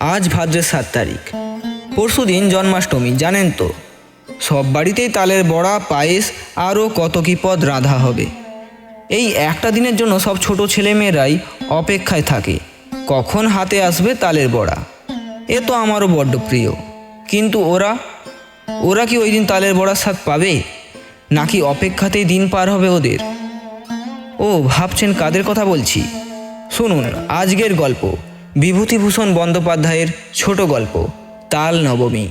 আজ ভাদ্রের সাত তারিখ। পরশু দিন জন্মাষ্টমী, জানেন তো? সব বাড়িতেই তালের বড়া, পায়েস, আরও কত কী পদ রাঁধা হবে। এই একটা দিনের জন্য সব ছোট ছেলেমেয়েরাই অপেক্ষায় থাকে, কখন হাতে আসবে তালের বড়া? এ তো আমারও বড্ড প্রিয়। কিন্তু ওরা ওরা কি ওই দিন তালের বড়ার স্বাদ পাবে? নাকি অপেক্ষাতেই দিন পার হবে ওদের? ও, ভাবছেন কাদের কথা বলছি? শুনুন, আজকের গল্প। বিভূতিভূষণ বন্দ্যোপাধ্যায়ের ছোট গল্প, তাল নবমী।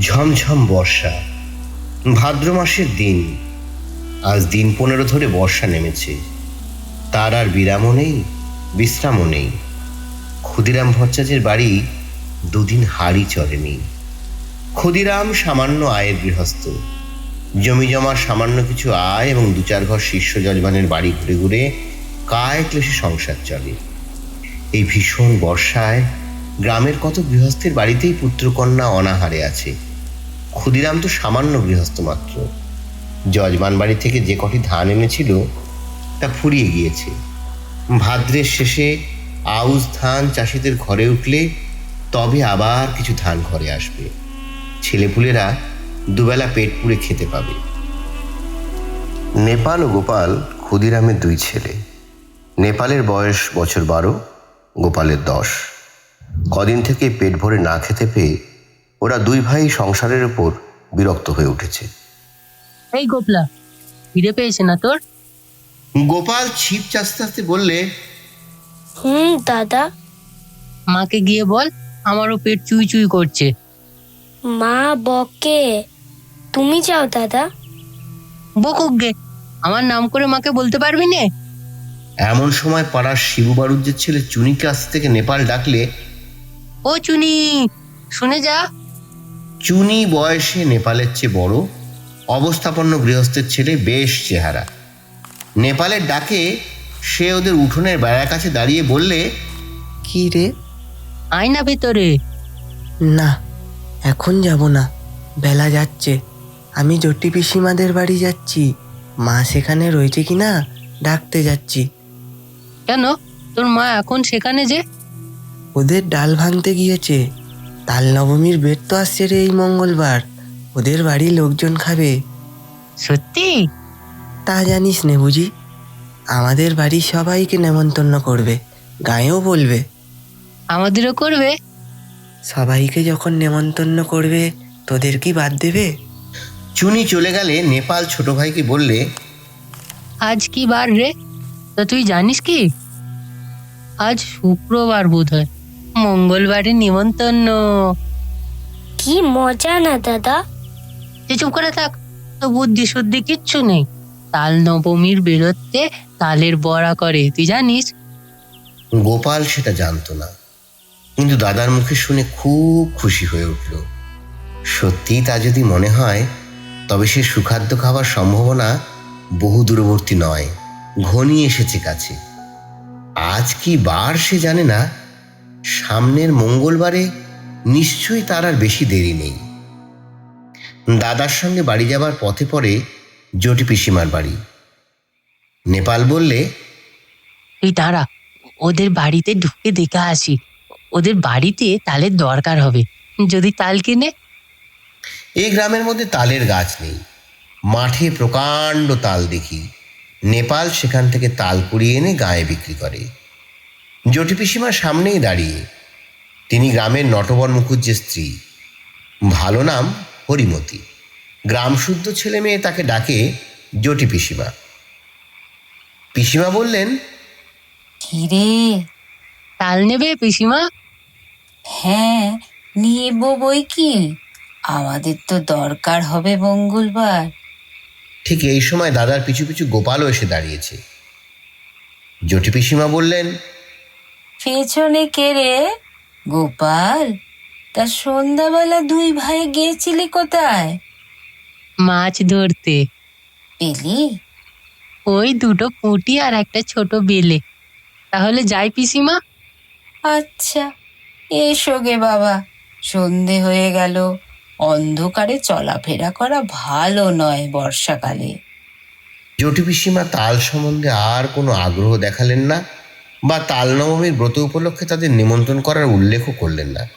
ঝমঝম বর্ষা, ভাদ্র মাসের দিন। আজ দিন পনেরো ধরে বর্ষা নেমেছে। তার আর বিরামও নেই, বিশ্রামও নেই। ক্ষুদিরাম ভট্টাচার্যের বাড়ি দুদিন হাড়ি চড়েনি। ক্ষুদিরাম সামান্য আয়ের গৃহস্থ। জমি জমা সামান্য কিছু আয় এবং দু চার ঘর শিষ্য যজমানের বাড়ি ঘুরে ঘুরে কায় ক্লেশে সংসার চলে। এই ভীষণ বর্ষায় গ্রামের কত গৃহস্থের বাড়িতেই পুত্রকন্যা অনাহারে আছে। ক্ষুদিরাম তো সামান্য গৃহস্থ মাত্র। যজমান বাড়ি থেকে যে কটি ধান এনেছিল, তা ফুরিয়ে গিয়েছে। ভাদ্রের শেষে আউশ ধান চাষিদের ঘরে উঠলে তবে আবার কিছু ধান ঘরে আসবে। ছেলেপুলেরা দুবেলা পেট পুড়ে খেতে পাবে। নেপাল ও গোপাল ক্ষুদিরামের দুই ছেলে। নেপালের বয়স বছর বারো গোপালের দশ। কদিন থেকে পেট ভরে না খেতে পেয়ে ওরা দুই ভাই সংসারের ওপর বিরক্ত হয়ে উঠেছে। এই গোপলা ফিরে পেয়েছে না তোর? গোপাল ছিপ চাস্তে আস্তে বললে হুম দাদা। মাকে গিয়ে বল। আমারও পেট চুই চুই করছে। মা বকে। তুমি যাও দাদা? বকুক গে আমার নাম করে মাকে বলতে পারবি নে? এমন সময় পাড়ার শিবু বারুজ্যের ছেলে চুনি কাছ থেকে নেপাল ডাকলে ও চুনি শুনে যা। চুনি বয়সে নেপালের চেয়ে বড় অবস্থাপন্ন গৃহস্থের ছেলে বেশ চেহারা। নেপালের ডাকে সে ওদের উঠোনের বেড়ার কাছে দাঁড়িয়ে বললে কি রে? আয় না ভেতরে। না এখন যাব না। বেলা যাচ্ছে। আমি জটি পিসিমাদের বাড়ি যাচ্ছি। মা সেখানে রয়েছে কি না ডাকতে যাচ্ছি। কেন? তোর মা এখন সেখানে যে? ওদের ডাল ভাঙতে গিয়েছে। তাল নবমীর বেদ তো আসছে রে এই মঙ্গলবার। ওদের বাড়ি লোকজন খাবে। সত্যি? তা জানিস নে বুঝি। আমাদের বাড়ির সবাইকে নেমন্তন্ন করবে। গায়েও বলবে। আমাদেরও করবে। সবাইকে যখন নেমন্তন্ন করবে তোদের কি বাদ দেবে? চুনি চলে গেলে নেপাল ছোট ভাইকে বললে আজ কি বার রে? তা তুই জানিস কি? আজ শুক্রবার বোধ হয় মঙ্গলবারে নিমন্তন্ন। কি মজা না দাদা। তুই চুপ করে থাক তো বুদ্ধি শুদ্ধি কিচ্ছু নেই। তাল নবমীর বেরোতে তালের বড়া করে তুই জানিস? গোপাল সেটা জানতো না। কিন্তু দাদার মুখে শুনে খুব খুশি হয়ে উঠল। সত্যি তা যদি মনে হয়, তবে সে সুখাদ্য খাবার সম্ভাবনা বহু দূরবর্তী নয় ঘনিয়ে এসেছে কাছে। আজ কি বার সে জানে না, সামনের মঙ্গলবারে নিশ্চয়ই তার আর বেশি দেরি নেই। দাদার সঙ্গে বাড়ি যাবার পথে পড়ে জটি পিসিমার বাড়ি। নেপাল বললে তুই দাঁড়া, ওদের বাড়িতে ঢুকে দেখে আসি। ওদের বাড়িতে তালের দরকার হবে। যদি তাল কিনে? এই গ্রামের মধ্যে তালের গাছ নেই। মাঠে প্রকাণ্ড তাল দেখি। নেপাল সেখান থেকে তাল কুড়িয়ে এনে গায়ে বিক্রি করে। জটি পিসিমার সামনেই দাঁড়িয়ে। তিনি গ্রামের নটবর মুখুজ্জের স্ত্রী। ভালো নাম হরিমতি। গ্রাম শুদ্ধ ছেলে মেয়ে তাকে ডাকে জটি পিসিমা। পিসিমা বললেন কিরে? তাল নেবে পিসিমা? হ্যাঁ নিয়ে বই কি? আমাদের তো দরকার হবে মঙ্গলবার। ঠিক এই সময় দাদার পিছু পিছু গোপালও এসে দাঁড়িয়েছে। জটি পিসিমা বললেন পেছনে কে রে? গোপাল তা সন্ধ্যাবেলা দুই ভাই গিয়েছিলি কোথায়? মাছ ধরতে। পেলি? ওই দুটো পুঁটি আর একটা ছোট বেলে। তাহলে যাই পিসিমা। আচ্ছা। এসো গে বাবা। সন্ধে হয়ে গেল। অন্ধকারে চলাফেরা করা ভালো নয় বর্ষাকালে। জটি তাল সম্বন্ধে আর কোনো আগ্রহ দেখালেন না বা তাল নবমীর ব্রত উপলক্ষে তাদের নিমন্ত্রণ করার উল্লেখও করলেন না।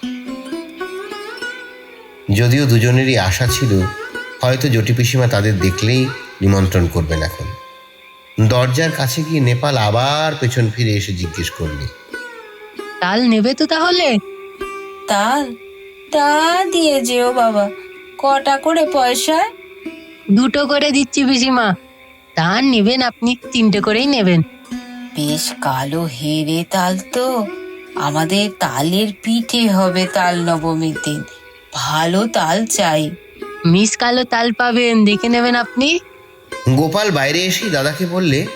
যদিও দুজনেরই আশা ছিল, হয়তো জটি পিসিমা তাদের দেখলেই নিমন্ত্রণ করবেন এখন। দরজার কাছে গিয়ে নেপাল আবার পেছন ফিরে এসে জিজ্ঞেস করলে তাল নেবে তো তাহলে? তাল? তা দিয়ে যেও বাবা। কটা করে পয়সা? দুটো করে দিচ্ছি পিসিমা। তা নেবেন আপনি তিনটে করেই নেবেন। বেশ কালো হেরে তাল তো। আমাদের তালের পিঠে হবে তাল নবমীর দিন। ভালো তাল চাই। মিস কালো তাল পাবেন দেখে নেবেন আপনি। গোপাল বাইরে এসেই দাদাকে বললে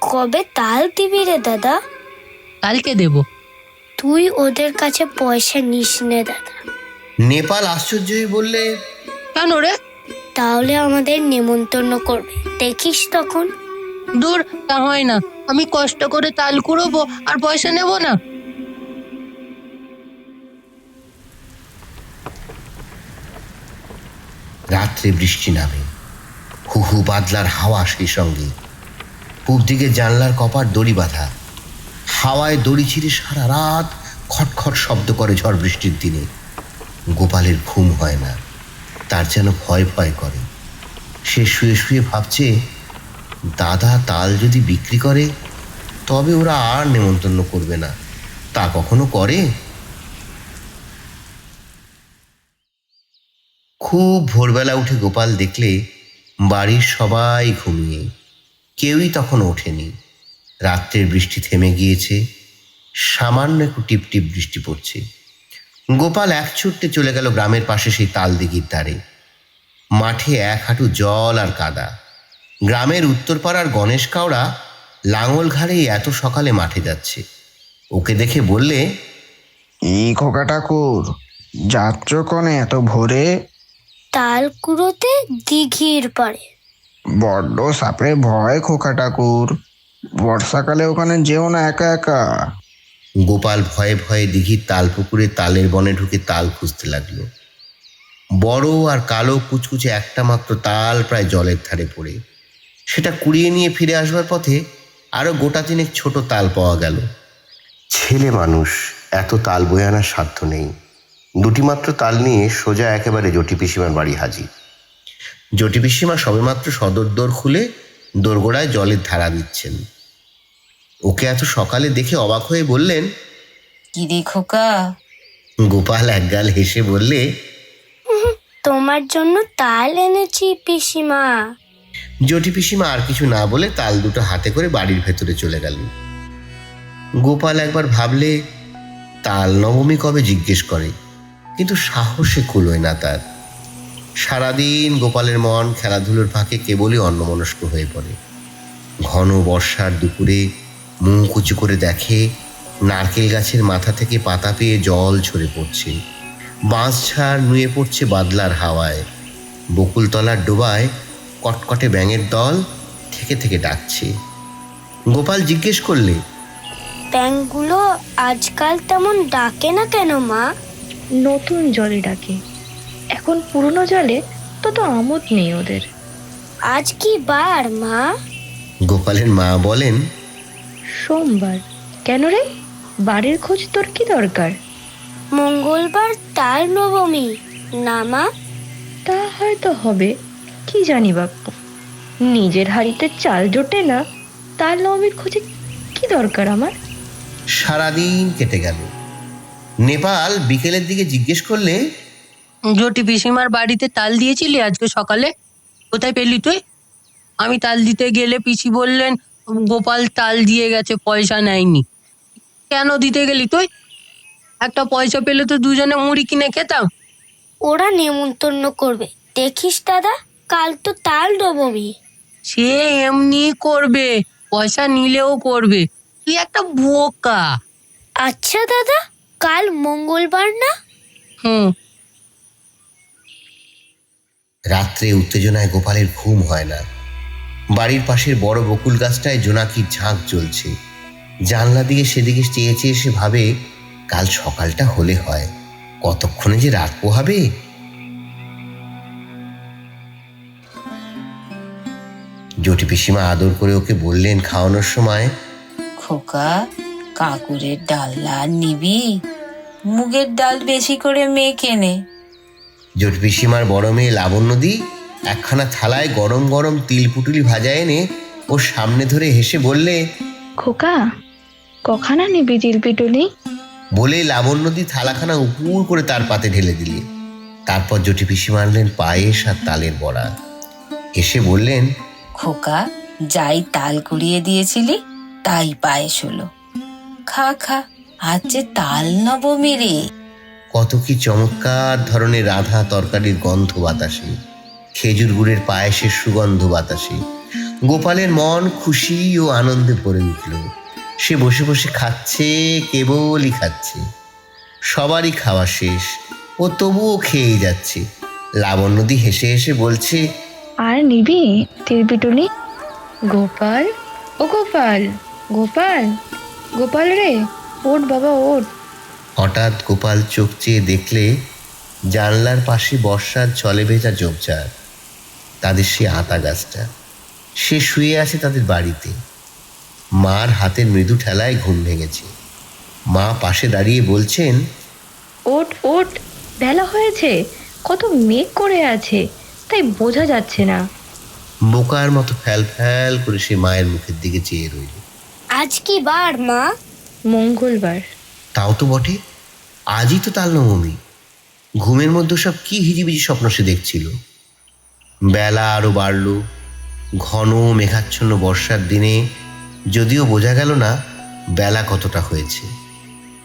কবে তাল দিবি রে দাদা? কালকে দেব। তুই ওদের কাছে পয়সা নিস নে দাদা। নেপাল আশ্চর্য হয়ে বললে কেন রে? তাহলে আমাদের নেমন্তন্ন করবে। দেখিস তখন। দূর তা হয় না। আমি কষ্ট করে তাল কুড়োবো আর পয়সা নেব না। রাত্রে বৃষ্টি নামে। হু হু বাদলার হাওয়া সেই সঙ্গে। পূব দিকে জানলার কপার দড়ি বাঁধা। হাওয়ায় দড়ি ছিঁড়ে সারা রাত খটখট শব্দ করে ঝড় বৃষ্টির দিনে। গোপালের ঘুম হয় না, তার যেন ভয় ভয় করে। সে শুয়ে শুয়ে ভাবছে, দাদা তাল যদি বিক্রি করে, তবে ওরা আর নেমন্তন্ন করবে না। তা কখনো করে? খুব ভোরবেলা উঠে গোপাল দেখলে বাড়ির সবাই ঘুমিয়ে, কেউই তখন ওঠেনি। রাত্রের বৃষ্টি থেমে গিয়েছে সামান্য একটু টিপটিপ বৃষ্টি পড়ছে। গোপাল এক ছুটতে চলে গেল গ্রামের পাশে সেই তাল দিঘির ধারে। মাঠে এক হাঁটু জল আর কাদা। গ্রামের উত্তরপাড়ার গণেশ কাওড়া লাঙল ঘাড়ে এত সকালে মাঠে যাচ্ছে। ওকে দেখে বললে এই খোকা ঠাকুর যাচ্ছ কনে এত ভোরে? তাল কুড়োতে দিঘির পারে বড্ড সাপে ভয় খোকা ঠাকুর। বর্ষাকালে ওখানে যেও না একা একা। গোপাল ভয়ে ভয়ে দিঘির তাল পুকুরে তালের বনে ঢুকে তাল খুঁজতে লাগল। বড় আর কালো কুচকুচে একটা মাত্র তাল প্রায় জলের ধারে পড়ে। সেটা কুড়িয়ে নিয়ে ফিরে আসবার পথে আরও গোটা তিনেক ছোট তাল পাওয়া গেল। ছেলে মানুষ, এত তাল বয়ে আনার সাধ্য নেই। দুটি মাত্র তাল নিয়ে সোজা একেবারে জটি পিসিমার বাড়ি হাজির। জটি পিসিমা সবেমাত্র সদর দোর খুলে দোরগোড়ায় জলের ধারা দিচ্ছেন। ওকে এত সকালে দেখে অবাক হয়ে বললেন কি রে খোকা? গোপাল একগাল হেসে বললে তোমার জন্য তাল এনেছি পিসিমা। জটি পিসিমা আর কিছু না বলে তাল দুটো হাতে করে বাড়ির ভেতরে চলে গেলেন। গোপাল একবার ভাবলে তাল নবমী কবে জিজ্ঞেস করে কিন্তু সাহসে কুলোয় না তার। সারাদিন গোপালের মন খেলাধুলোর ফাঁকে কেবলই অন্যমনস্ক হয়ে পড়ে। ঘন বর্ষার দুপুরে মুখ উঁচু করে দেখে নারকেল গাছের মাথা থেকে পাতা পেয়ে জল ঝরে পড়ছে। বাঁশ ঝাড় নুয়ে পড়ছে বাদলার হাওয়ায়। বকুলতলার ডোবায় কটকটে ব্যাঙের দল থেকে থেকে ডাকছে। গোপাল জিজ্ঞেস করলে ব্যাংকগুলো আজকাল তেমন ডাকে না কেন মা? নতুন জলে ডাকে। এখন পুরনো জলে তত আমোদ নেই ওদের। আজ কি বার মা? গোপালের মা বলেন সোমবার। কেন রে? বাড়ির খোঁজ তোর কি দরকার? মঙ্গলবার তার নবমী। না মা। তা হয়তো হবে। কি জানি বাপু নিজের হাড়িতে চাল জোটে না তার নবমীর খোঁজে কি দরকার আমার? সারাদিন কেটে গেল। নেপাল বিকেলের দিকে জিজ্ঞেস করলে জটি পিসিমার বাড়িতে তাল দিয়েছিলি আজকে সকালে? কোথায় পেলি তুই? আমি তাল দিতে গেলে পিসি বললেন গোপাল তাল দিয়ে গেছে পয়সা নেয়নি। কেন দিতে গেলি তুই? একটা পয়সা পেলে তো দুজনে মুড়ি কিনে খেতাম। ওরা নেমন্তন্ন করবে। দেখিস দাদা কাল তো তাল নবমী। সে এমনি করবে পয়সা নিলেও করবে। তুই একটা বোকা। আচ্ছা দাদা কাল মঙ্গলবার না? হুম। রাত্রে উত্তেজনায় গোপালের ঘুম হয় না। বাড়ির পাশের বড় বকুল গাছটায় জোনাকির ঝাঁক জ্বলছে। জানলা দিয়ে সেদিকে চেয়ে চেয়ে সে ভাবে কাল সকালটা হলে হয়। কতক্ষণে যে রাত পোহাবে? জটি পিসিমা আদর করে ওকে বললেন খাওয়ানোর সময় খোকা কাকুরের ডাল্লা নিবি? মুগের ডাল বেশি করে মেয়ে কেনে জটি পিসিমার বড় মেয়ে লাবণ্যদি একখানা থালায় গরম গরম তিল পুটুলি ভাজা এনে ওর সামনে ধরে হেসে বললে খোকা কখানা নিবি জিলপিটুলি বলে লাবণ্যদি থালাখানা উপুর করে তার পাতে ঢেলে দিলে। তারপর জটি পিসিমা আনলেন পায়েস আর তালের বড়া। এসে বললেন খোকা যাই তাল কুড়িয়ে দিয়েছিলি তাই পায়েস হলো। খা খা আজ যে তাল নবমী রে। কত কি চমৎকার ধরনের রাধা তরকারির গন্ধ বাতাসে। খেজুর গুড়ের পায়েসের সুগন্ধ বাতাসে। গোপালের মন খুশি ও আনন্দে ভরে উঠল। সে বসে বসে খাচ্ছে কেবলই খাচ্ছে। সবারই খাওয়া শেষ ও তবুও খেয়েই যাচ্ছে। লাবণ্যদি হেসে হেসে বলছে আর নিবি জিলপিটুলি গোপাল? ও গোপাল গোপাল গোপাল রে ওঠ বাবা ওঠ। হঠাৎ গোপাল চোখ চেয়ে দেখলে জানলার পাশে বর্ষার জলে ভেজা ঝোপঝাড়। তাদের সে আতা গাছটা। সে শুয়ে আছে তাদের বাড়িতে। মার হাতের মৃদু ঠেলায় ঘুম ভেঙেছে। মা পাশে দাঁড়িয়ে বলছেন ওট ওট বেলা হয়েছে। কত মেঘ করে আছে তাই বোঝা যাচ্ছে না। বোকার মতো ফ্যাল ফ্যাল করে সে মায়ের মুখের দিকে চেয়ে রইল। আজ কি বার মা? মঙ্গলবার। তাও তো বটে। আজই তো তাল নবমী। ঘুমের মধ্যে সব কি হিজিবিজি স্বপ্ন সে দেখছিল? বেলা আরও বাড়ল। ঘন মেঘাচ্ছন্ন বর্ষার দিনে যদিও বোঝা গেল না বেলা কতটা হয়েছে।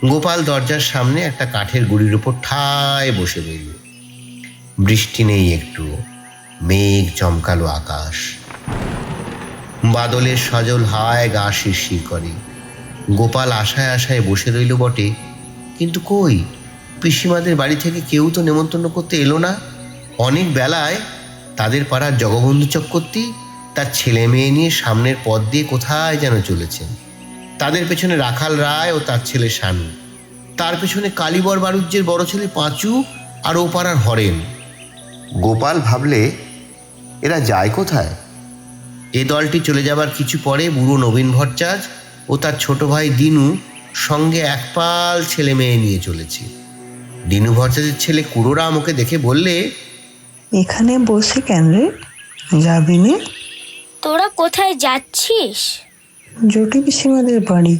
গোপাল দরজার সামনে একটা কাঠের গুড়ির উপর ঠায় বসে রইল। বৃষ্টি নেই একটু, মেঘ চমকালো আকাশ। বাদলের সজল হায় গা শিরশির করে। গোপাল আশায় আশায় বসে রইল বটে, কিন্তু কই? পিসিমাদের বাড়ি থেকে কেউ তো নেমন্তন্ন করতে এলো না। অনেক বেলায় তাদের পাড়ার জগবন্ধু চক্রবর্তী তার ছেলে মেয়ে নিয়ে সামনের পথ দিয়ে কোথায় যেন চলেছেন তাদের পেছনে রাখাল রায় ও তার ছেলে শানু তার পেছনে কালীবর বারুজ্যের বড় ছেলে পাঁচু আর ও পাড়ার হরেন। গোপাল ভাবলে এরা যায় কোথায়? এ দলটি চলে যাবার কিছু পরে বুড়ো নবীন ভট্টাচ ও তার ছোট ভাই দিনু সঙ্গে এক পাল ছেলে মেয়ে নিয়ে চলেছে। দিনু ভট্টাচের ছেলে কুড়োরাম ওকে দেখে বললে এখানে বসে কেন রে? যাবি নে। তোরা কোথায় যাচ্ছিস? জটি পিসিমাদের বাড়ি।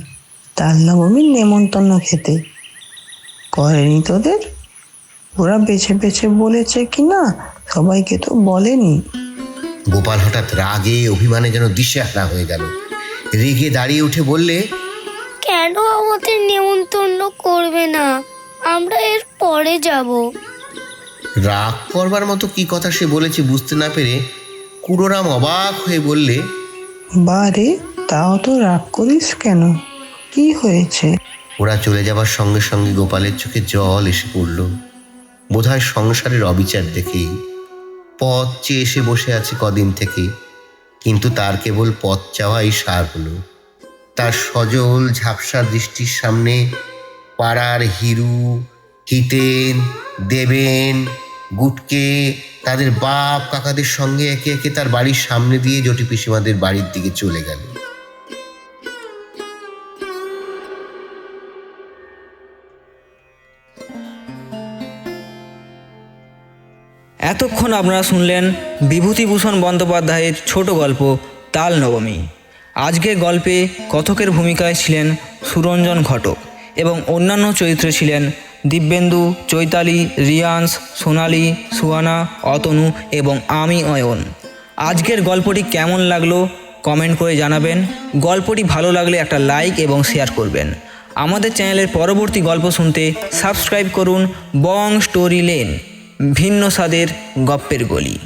তার নবমীর নেমন্তন্ন খেতে। করেনি তোদের? ওরা বেছে বেছে বলেছে কি না? সবাইকে তো বলেনি। গোপাল হঠাৎ রাগে অভিমানে যেন দিশেহারা হয়ে গেল। রেগে দাঁড়িয়ে উঠে বললে কেন আমাদের নেমন্তন্ন করবে না? আমরা এর পরে যাব। রাগ করবার মতো কি কথা সে বলেছে বুঝতে না পেরে কুড়োরাম অবাক হয়ে বললে বারে তাও তো রাগ করিস কেন? কি হয়েছে? ওরা চলে যাবার সঙ্গে সঙ্গে গোপালের চোখে জল এসে পড়ল। বোধহয় সংসারের অবিচার দেখেই। পথ চেয়ে এসে বসে আছে কদিন থেকে। কিন্তু তার কেবল পথ চাওয়াই সার হলো। তার সজল ঝাপসা দৃষ্টির সামনে পাড়ার হিরু হিতেন দেবেন গুটকে, তাদের বাপ, কাকাদের সঙ্গে একে একে তার বাড়ির সামনে দিয়ে জটি পিসিমাদের বাড়ির দিকে চলে গেল। এতক্ষণ আপনারা শুনলেন বিভূতিভূষণ বন্দ্যোপাধ্যায়ের ছোট গল্প, তাল নবমী। আজকের গল্পে কথকের ভূমিকায় ছিলেন সুরঞ্জন ঘটক এবং অন্যান্য চরিত্রে ছিলেন দিব্যেন্দু, চৈতালি, রিয়ান্স, সোনালি, সুয়ানা, অতনু এবং আমি অয়ন। আজকের গল্পটি কেমন লাগল কমেন্ট করে জানাবেন। গল্পটি ভালো লাগলে একটা লাইক এবং শেয়ার করবেন। আমাদের চ্যানেলের পরবর্তী গল্প শুনতে সাবস্ক্রাইব করুন বং স্টোরি লেন, ভিন্ন স্বাদের গপ্পের গলি।